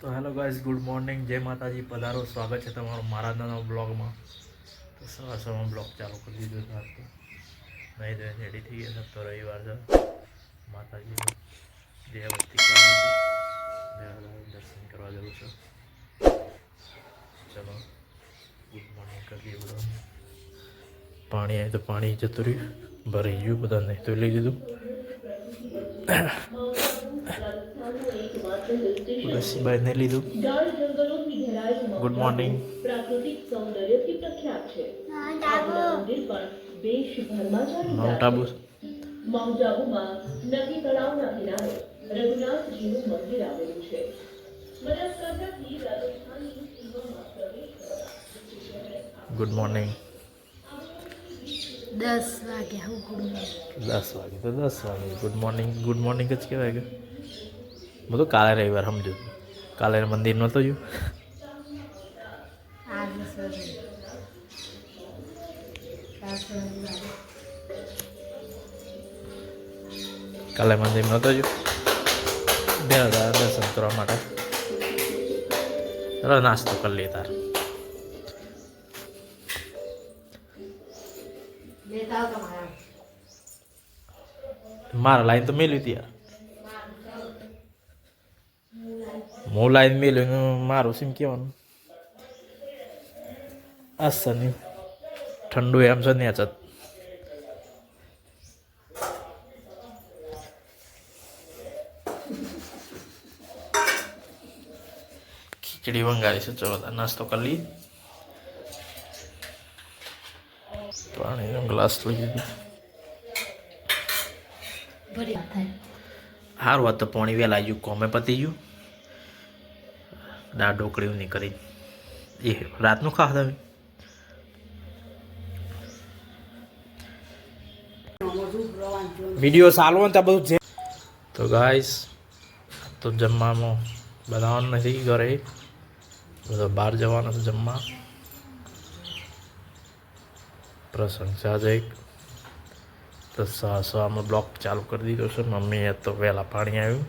તો hello guys, good morning. જય માતાજી. પધારો. સ્વાગત છે તમારું મારા નાના બ્લોગમાં. તો સવાર સવારમાં બ્લોગ ચાલુ કરી દીધો છે આજ નહીં તો રેડી થઈ ગયા તો રવિવાર છે. માતાજી કરી દર્શન કરવા જવું છું. ચલો, ગુડ મોર્નિંગ કરી બધા પાણી આવે તો પાણી જતું રહ્યું. ભરાઈ ગયું બધા નહીં તો લઈ લીધું. તુલસીભાઈ ને લીધું. ગુડ મોર્નિંગ પ્રાકૃતિક સૌંદર્યથી પ્રખ્યાત છે. મંદિર પણ દેશભરમાં માઉન્ટ જાણીતા આબુ માઉન્ટ આબુમાં નદી તળાવના કિનારે રઘુનાથજીનું મંદિર આવેલું છે. બનાસકાંઠાથી રાજસ્થાનની સીમામાં પ્રવેશ ગુડ મોર્નિંગ દસ વાગ્યા હું ગુડ દસ વાગે તો દસ વાગે. ગુડ મોર્નિંગ ગુડ મોર્નિંગ જ કહેવાય કે? હું તો કાલે રવિવાર સમજુ કાલે મંદિર નહોતો ગયું આજે સરે કાલે મંદિર નહોતો ગયું બે હતા દર્શન કરવા માટે ચાલો નાસ્તો કરી લઈએ તાર લેતા આવો તમારા મારા લાઈન તો મેલ્યું હતી યાર હું લાઈન મેલ્યું મારું સીમ કહેવાનું આ સની ઠંડુ એમ છે ને ચત ખીચડી વંગાળી છે ચલો નાસ્તો કરી લઈએ પાણીનો ગ્લાસ લઈ લીધો સારું વાત તો પોણી વહેલા આવ્યું કોમે પતી ગયું દાળ ઢોકળી નહીં કરી. એ રાતનું ખા તમે? વીડિયો સારું હોય ત્યાં બધું જે તો ગાઈસ તો જમવામાં બનાવવાનું નથી ઘરે. બધો બહાર જવાનો છે જમવા. પ્રસંગ છે એક. તો સવા સવામાં બ્લોક ચાલુ કરી દીધો છે. મમ્મીએ તો વહેલા પાણી આવ્યું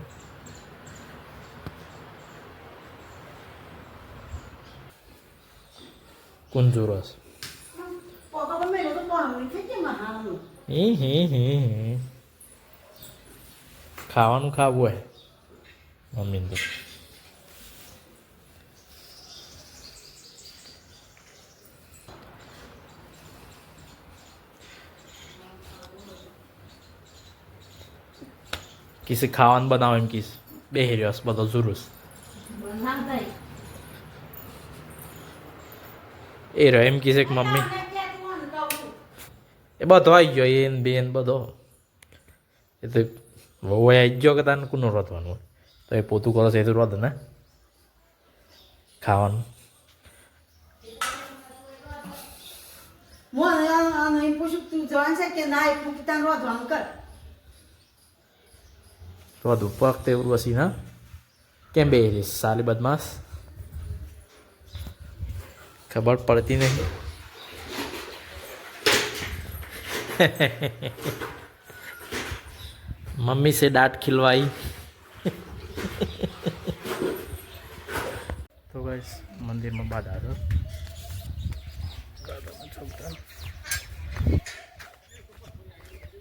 કુંજુ રસ હી હી હી હી ખાવાનું ખાવું હોય મમ્મી તો કિસ ખાવાનું બનાવે એમ કિસ બે રહ્યો બધો જુરુસ ના થાય એ રહ્યો એમ કહેશે કે મમ્મી. એ બધો આવી ગયો એન બેન બધો. એ તો વહુ આવી ગયો કે તાને કુનું રોધવાનું હોય? તો એ પોતું કરો છે એ તો રોધ ને. ખાવાનું. રોધ ઉપર તે એવું હસી ના કેમ બે સાલી બદમાશ? ખબર પડતી નહીં मम्मी से डांट खिलवाई तो गाइस मंदिर में बाद आ दो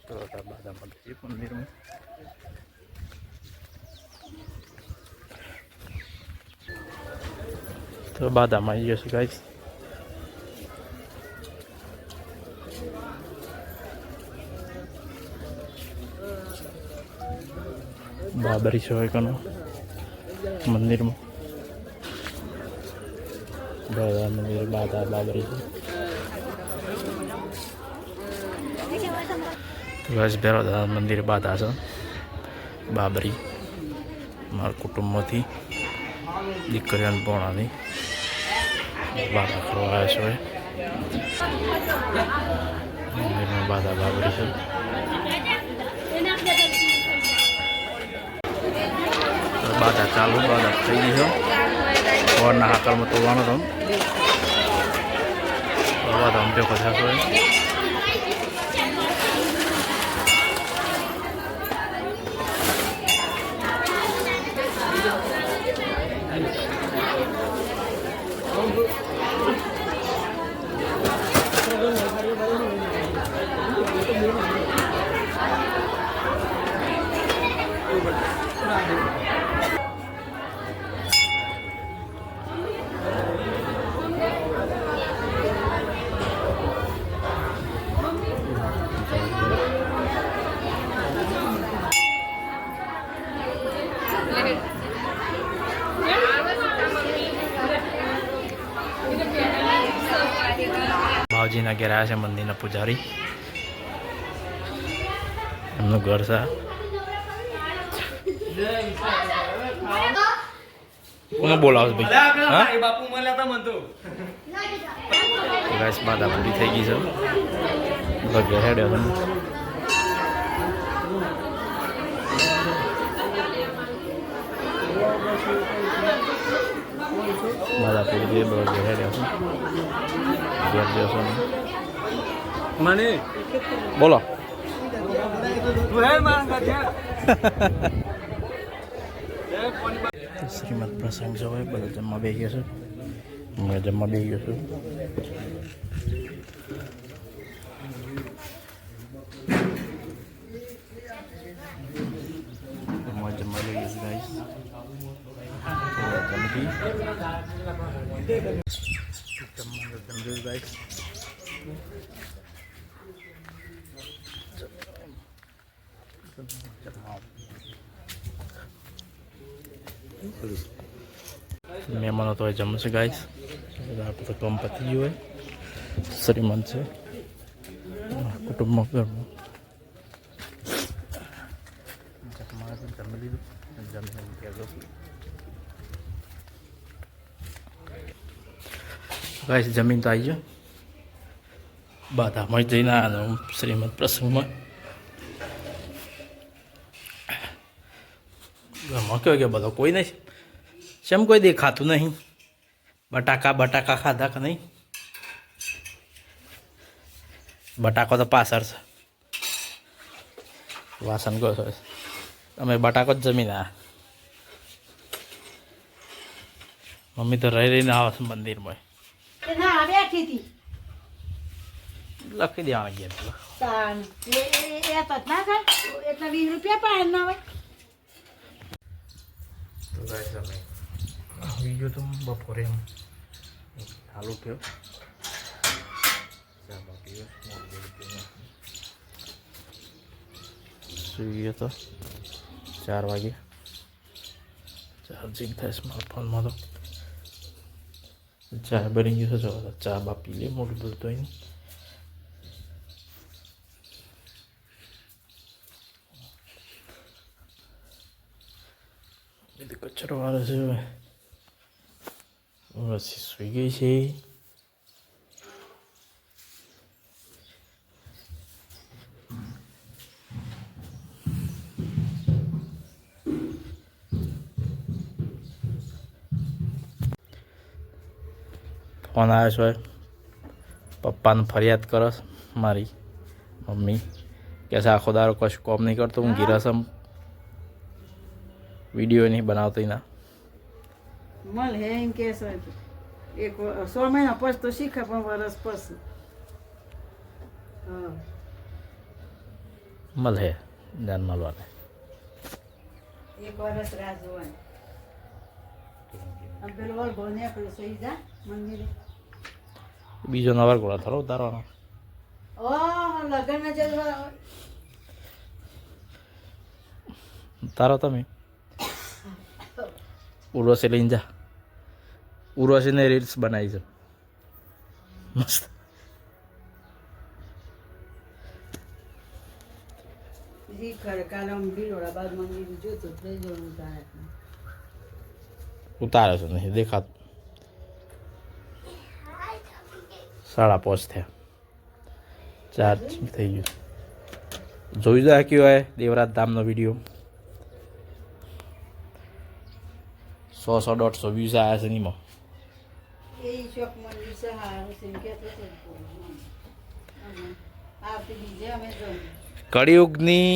तो बाधा मंदिर में તો બાદામાં આવી જશે ગાઈસ બાબરી છે કનો મંદિરમાં. બધા મંદિર બાદા બાબરી. તો ભેરો મંદિર બાધા છે. બાબરી. મારા કુટુંબમાંથી દીકરીઓને પોણાની બાધા કરવા આવ્યા છે. મંદિરમાં બાધા બાબરી છે. બાધા ચાલુ બાધા થઈ ગઈ છે. સવારના હાકરમાં તોડવાનો હતો બાધા અમતે પચાસ હોય માવજીના ઘેર આવ્યા છે મંદિરના પૂજારી. એમનું ઘર છે. કોને બોલાવો ભાઈ? ગાઈસ બાધા પૂરી થઈ ગઈ છે. ઘેર હેડ્યો પૂરી ઘેર જશો ને મને? બોલો. શ્રીમદ પ્રસંગ છે ભાઈ બધા જમવા બે ગયો છું. હું જમવા બેસી ગયો છું. જમવા જમવા બેસી ગયો છું ગાઈસ જમવા જમજો ગાઈસ જમવા મહેમાનો તો જમશે ગાઈસ આપણે તો કમ પતી ગયું હોય શ્રીમંત છે કુટુંબમાં તો જમી લીધું જમીને કહેજો ગાઈસ જમીન તો આવી ગયો. બાધામાં જઈને આનો શ્રીમદ પ્રસંગમાં. ઘરમાં કયો કે બધો? કોઈ નહીં. શેમ કોઈ દેખાતું નહીં? બટાકા બટાકા ખાધા કે નહીં? બટાકો તો પાછળ છે. વાસણ કહો છો. તમે બટાકો જ જમીન આ મમ્મી તો રહી રહીને આવે છે મંદિરમાં. લખી દેવાના ગયા એટલા વીસ રૂપિયા પણ ના હોય. ગાઈસ અમે વીડિયો તો બપોરે એમ. ચાલુ થયો સુઈ ગયો તો. ચાર વાગે. ચાર્જિંગ થાય સ્માર્ટફોનમાં તો. ચા બની ગયું છે ચા બા પી લે મોટું બધું તો નહીં કચરો વાળો છે હવે પછી સુઈ ગઈ છે ફોન આવ્યો છે પપ્પાને ફરિયાદ કરસ મારી મમ્મી. કે આખો દારો કશું કોમ નહીં કરતો હું. ગિરસમ વીડિયો નહીં બનાવતી ના. મળે એમ કે એક સો મહિના પછી તો શીખે પણ વરસ પછી. હા. હે ધ્યાન મળવાને. એક વરસ રાહ જોવાની. બીજો નવાર ગોળા થોડો ઉતારવાનો. તારો ઉતારો તમે? ઉર્વશી લઈને જા ઉર્વશીને રીલ્સ બનાવી છે મસ્ત ઉતારે છે નહીં દેખાતું સાડા પાંચ થયા ચાર થઈ ગયું જોઈ જાય કયો હોય દેવરાજ ધામનો વીડિયો સો સો દોઢસો વ્યૂઝ આવ્યા છે નીમાં કળિયુગની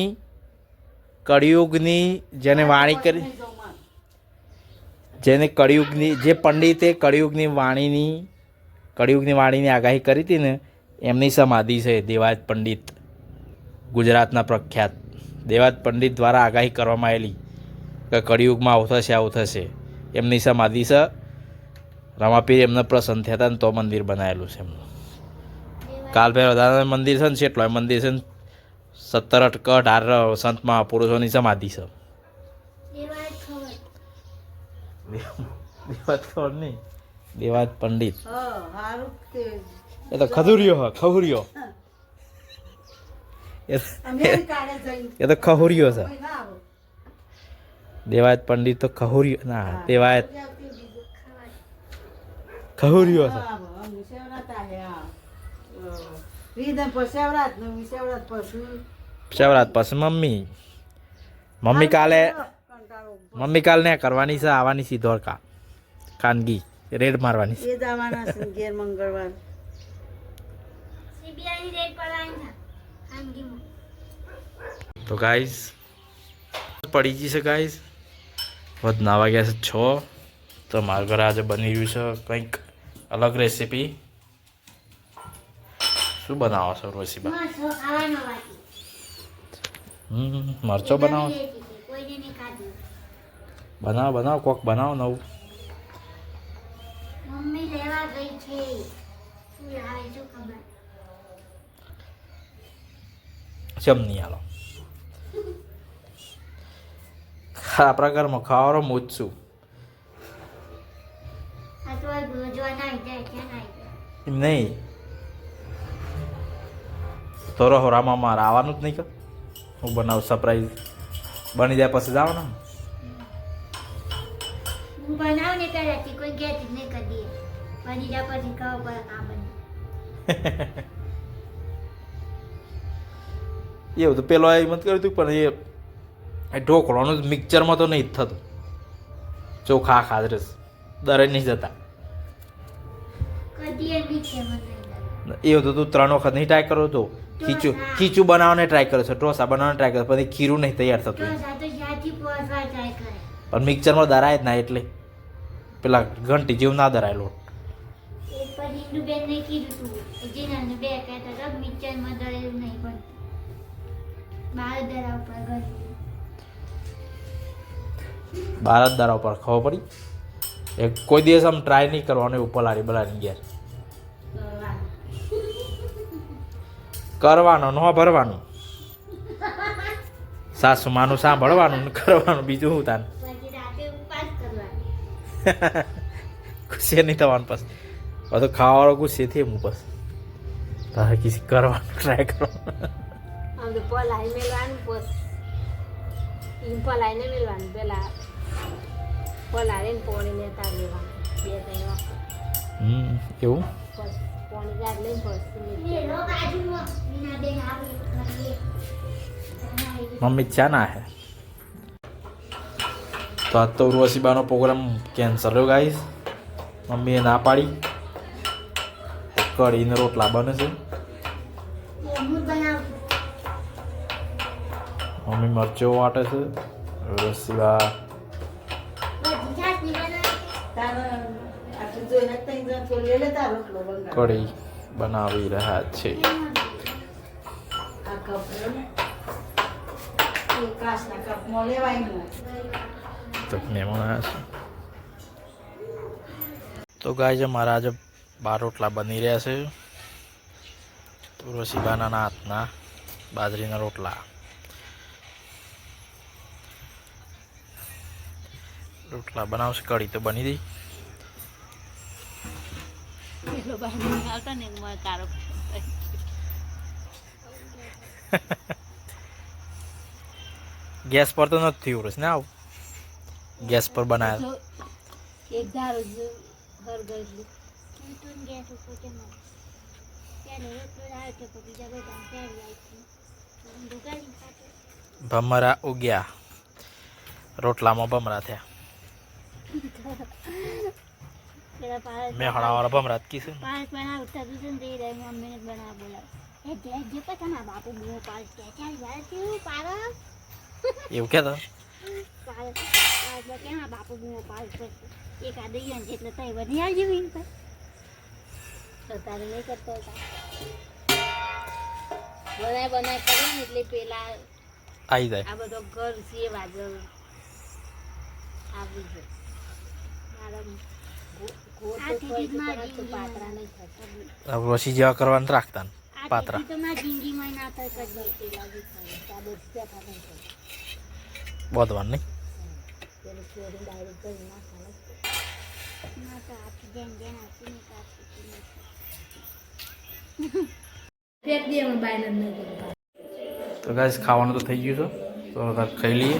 કળિયુગની જેને વાણી કરી. જેને કળિયુગની જે પંડિતે કળિયુગની વાણીની કળિયુગની વાણીની આગાહી કરી હતી ને એમની સમાધિ છે દેવાજ પંડિત ગુજરાતના પ્રખ્યાત. દેવાજ પંડિત દ્વારા આગાહી કરવામાં આવેલી કે કળિયુગમાં આવું થશે આવું થશે. એમની સમાધિ છે. રમાપીર એમને પ્રસન્ન થયા હતા ને તો મંદિર બનાવેલું છે એમનું. કાલભૈર દાદાનું મંદિર છે ને છેટલો મંદિર છે ને સત્તર અટક અઢાર સંત મહાપુરુષોની સમાધિ છે. દેવાજ ખબર. નહીં. દેવાજ પંડિત. હા હારું તે એ તો ખજૂરિયો હ ખહુરિયો. એ તો ખહુરિયો છે. દેવાયત પંડિત તો ખહુરિયો ના દેવાયત ખહુરિયો છે. આવો સેવરાત આહે આ રીદમ પર સેવરાતનું સેવરાત પછી શિવરાત પછી મમ્મી. મમ્મી કાલે મમ્મી કાલે ને કરવાની છે આવવાની છે ધોળકા ખાનગી રેડ મારવાની છે. એ જવાના છે ઘેર મંગળવાર. સીબીઆઈ રેડ પડવાની છે ખાનગીમાં. તો ગાઈઝ પડી જશે ગાઈઝ વધ નાવા ગયા છે છ તો મારા ઘરે આજે બની રહ્યું છે કંઈક અલગ રેસીપી શું બનાવો છો રેસીપી મસ્ત હમ મરચો બનાવો બનાવો બનાવો કોક બનાવો નવું. ચમ નહીં હાલો આપણા ઘરમાં ખાવાનો હું જ છું આ તો રોજવા ના જાય ક્યાં ના જાય? એમ નહીં. તો રહો રામા મારે આવવાનું જ નહીં કે? હું બનાવું સરપ્રાઈઝ બની જાય પછી જાવ ને હું ને પહેલાથી કોઈ ગેસ નહીં કરી દે. બની જા પછી કહો પર આ બને. એવું તો પેલો એ મત કર્યું હતું પણ એ એ ઢોકળાનું મિક્સરમાં તો નહીં જ થતું. ચોખા ખાધરસ દરે નહીં જતા. એ તો તું ત્રણ વખત નહીં ટ્રાય કરો તો. ખીચું ખીચું બનાવવાને ટ્રાય કરો છો. ઢોસા બનાવવાને ટ્રાય કર્યો પછી ખીરું નહીં તૈયાર થતું. કરે. પણ મિક્સરમાં દરાય જ ના એટલે. પેલા ઘંટી જેવું ના દરાય લોટ. મિક્સરમાં નહીં પણ દરા ઉપર બાર જ દારા ઉપર ખબર પડી? એક કોઈ દિવસ આમ ટ્રાય નહીં કરવાનો, એવું પલાળી બલાની ઘેર. કરવાનો, ન ભરવાનું. સાસુ માનું સાંભળવાનું કરવાનું, બીજું શું તાન? ગુસ્સે નહીં થવાનું પછી. બધું ખાવાવાળો ગુસ્સે થી હું બસ તારે કિસી કરવાનું ટ્રાય કરવાનું. ઈમ પલાઈને મેળવાનું પેલા પલાળીને પોણી લેતા લેવાનું બે ત્રણ વખત એવું? પોણી ગાળ લઈને પછી મમ્મી ચા ના હે? તો આજ તો ઉર્વશીબાનો પ્રોગ્રામ કેન્સલ રહ્યો ગાઈસ મમ્મીએ ના પાડી. કઢીને રોટલા બને છે. મમ્મી મરચો વાટે છે બંગાળ કઢી બનાવી રહ્યા છે તો મહેમાન આવ્યા છે તો ગાય મારા આજે બાર રોટલા બની રહ્યા છે ઉર્વશીબાના હાથના બાજરીના રોટલા રોટલા બનાવશે કઢી તો બની ગઈ. ગેસ પર તો નથી થયું ને આવું? ગેસ પર બનાવ્યા ભમરા ઉગ્યા. રોટલામાં ભમરા થયા. મેં હણાવાળા ભમરા જ કીધું. પારસ બનાવતા તું છે ને તે રહે મમ્મીને બનાવ બોલાવ એ જે જે પછી મારા બાપુ બહુ પારસ કે ચાલ યાર તું પારસ એવું કહેતો પારસ પારસ કેમ આ બાપુ બહુ પારસ પછી એક આ દઈએ એટલે તઈ બની આવજો એમ પર તો તારે નહીં કરતો બનાય બનાય કરીએ ને એટલે પેલા આવી જાય આ બધો ઘર છે વાજળ આવી જાય રસી જેવા કરવાનું રાખતા પાત્રા. બોધવાનું નહીં? તો ગાઈસ ખાવાનું તો થઈ ગયું છે. તો ખાઈ લઈએ.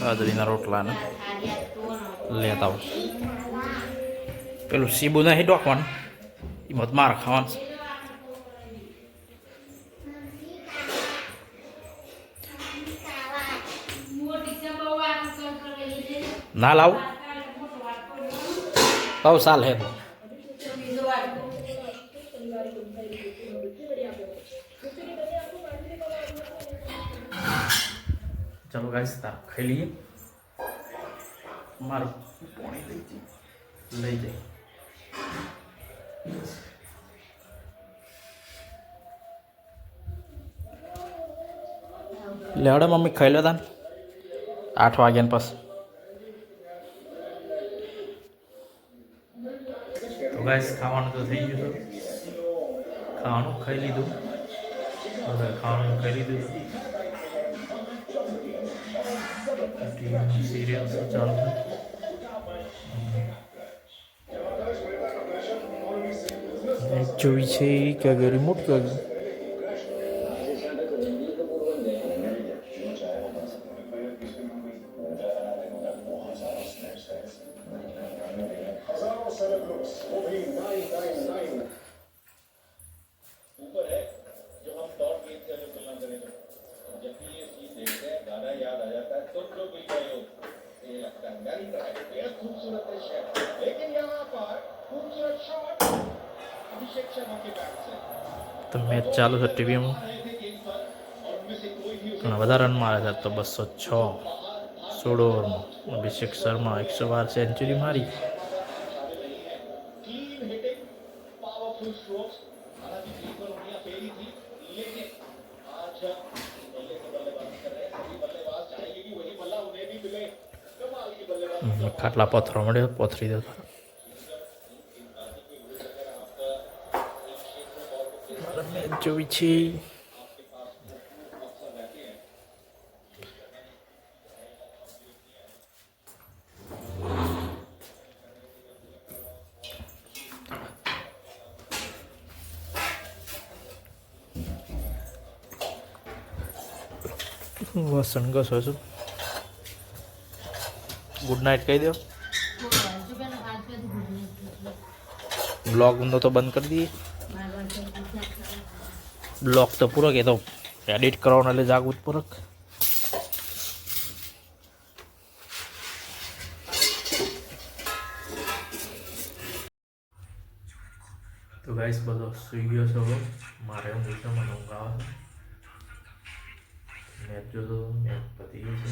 બાજરીના રોટલા ને લેતા આવો પેલું સીબુ નહીં ડોકવાનું. એ મત માર ખાવાનું. ના લાવ? બહુ ચાલે તો ચલો गाइस તાર ખાઈ લઈએ. મારું પાણી લઈ ले જઈ લેવડે મમ્મી ખાઈ લો તાન. આઠ વાગ્યાને પછી. તો ગાઈસ ખાવાનું તો થઈ ગયું ખાવાનું ખાઈ લીધું. ખાવાનું ખાઈ લીધું. સિરિયલ્સ ચાલતું. જોઈ છે કે રિમોટ કે તો મેચ ચાલુ છે ટીવીમાં. ઘણા વધારે રન મારે છે, તો બસો છ. સોળ ઓવરમાં. અભિષેક શર્મા એકસો બાર સેન્ચુરી મારી. ખાટલા પથરો મળ્યો, પથરી દો જોઈ છે વસણ ઘસો છું ગુડ નાઇટ કહી દો. બ્લોગ તો બંધ કરી દઈએ. બ્લોગ તો પૂરો કહેતો એડિટ કરવાનો એટલે જાગૃત પૂરક તો ગાઈસ બધો સુઈ ગયો છો. મારે હું છે, મને ઊંઘ આવે મેચ જોતો મેચ પતી ગયું છે.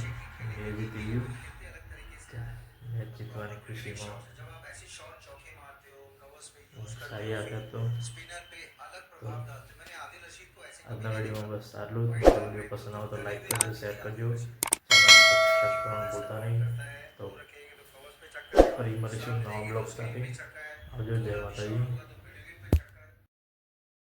મેચ જીતી ગયું. મેચ જીતવાની ખુશીમાં સારી આદત તો આજના વિડીયોમાં બસ આટલું જ. વીડિયો પસંદ આવે તો લાઈક કરજો શેર કરજો. સબસ્ક્રાઈબ કરવાનું ભૂલતા નહીં. તો ફરી મળીશું નવા બ્લોગ સાથે. આવજો, જય માતાજી.